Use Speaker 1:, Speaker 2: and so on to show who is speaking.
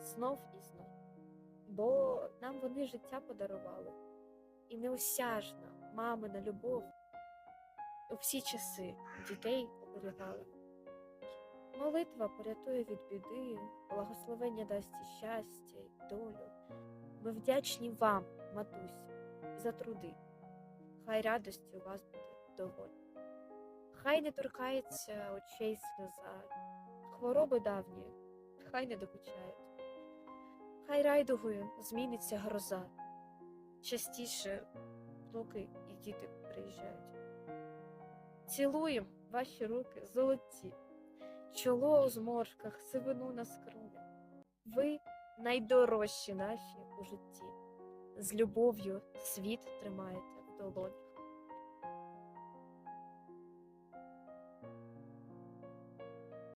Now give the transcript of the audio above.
Speaker 1: знов і знов. Бо нам вони життя подарували, і неосяжна мамина любов у всі часи дітей оберігала. Молитва порятує від біди, благословення дасть і щастя й долю. Ми вдячні вам, матусі, за труди. Хай радості у вас буде доволі. Хай не торкається очей сльоза, хвороби давні, хай не докучають. Хай райдугою зміниться гроза. Частіше внуки і діти приїжджають. Цілуєм ваші руки золоті, чоло у зморшках, сивину на скроні. Ви найдорожчі наші у житті. З любов'ю світ тримаєте в долоні.